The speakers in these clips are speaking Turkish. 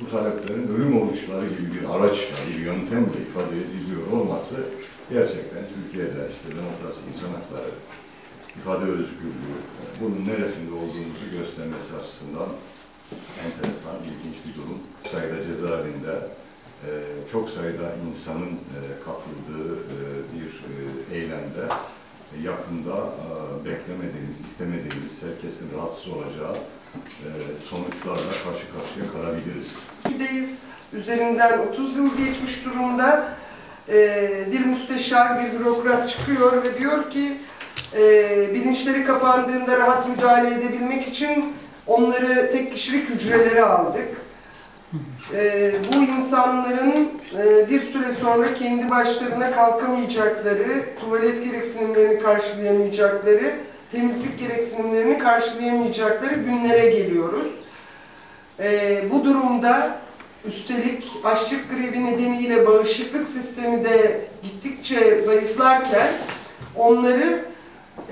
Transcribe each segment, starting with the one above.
bu taleplerin ölüm oluşları gibi bir araçla, bir yöntemle ifade ediliyor olması gerçekten Türkiye'de işte demokrasi, insan hakları, ifade özgürlüğü, bunun neresinde olduğumuzu göstermesi açısından enteresan, ilginç bir durum. Çok sayıda cezaevinde e, çok sayıda insanın e, katıldığı e, bir eylemde yakında e, beklemediğimiz, istemediğimiz, herkesin rahatsız olacağı e, sonuçlarla karşı karşıya kalabiliriz. Deyiz. Üzerinden 30 yıl geçmiş durumda. Bir müsteşar, bir bürokrat çıkıyor ve diyor ki e, bilinçleri kapandığında rahat müdahale edebilmek için onları tek kişilik hücrelere aldık. Ee, bu insanların e, bir süre sonra kendi başlarına kalkamayacakları, tuvalet gereksinimlerini karşılayamayacakları, temizlik gereksinimlerini karşılayamayacakları günlere geliyoruz. Ee, bu durumda üstelik açlık grevi nedeniyle bağışıklık sistemi de gittikçe zayıflarken onları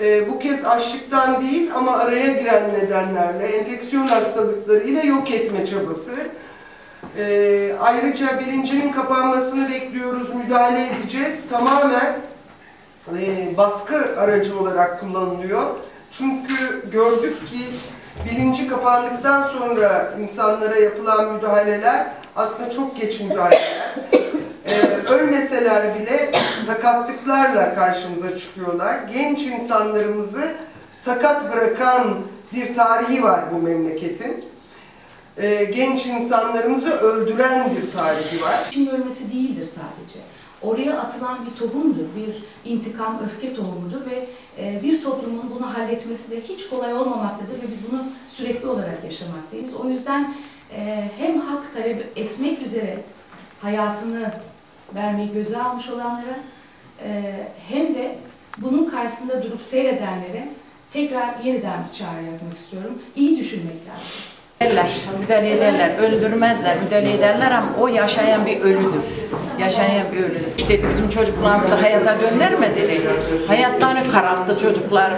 e, bu kez açlıktan değil ama araya giren nedenlerle enfeksiyon hastalıklarıyla yok etme çabası. Ee, ayrıca bilincinin kapanmasını bekliyoruz, müdahale edeceğiz. Tamamen e, baskı aracı olarak kullanılıyor. Çünkü gördük ki bilinci kapandıktan sonra insanlara yapılan müdahaleler aslında çok geç müdahaleler. Ee, ölmeseler bile sakatlıklarla karşımıza çıkıyorlar. Genç insanlarımızı sakat bırakan bir tarihi var bu memleketin. Ee, genç insanlarımızı öldüren bir tarihi var. İçin bölmesi değildir sadece. Oraya atılan bir tohumdur, bir intikam, öfke tohumudur ve e, bir toplumun bunu halletmesi de hiç kolay olmamaktadır ve biz bunu sürekli olarak yaşamaktayız. O yüzden e, hem hak talep etmek üzere hayatını vermeyi göze almış olanlara e, hem de bunun karşısında durup seyredenlere tekrar yeniden bir çağrı yapmak istiyorum. İyi düşünmek lazım. Ederler, müdahale ederler, öldürmezler, müdahale ederler ama o yaşayan bir ölüdür. Yaşayan bir ölüdür. Dedi bizim çocuklarımızı hayata gönderme dedi. Hayatlarını kararttı çocuklar.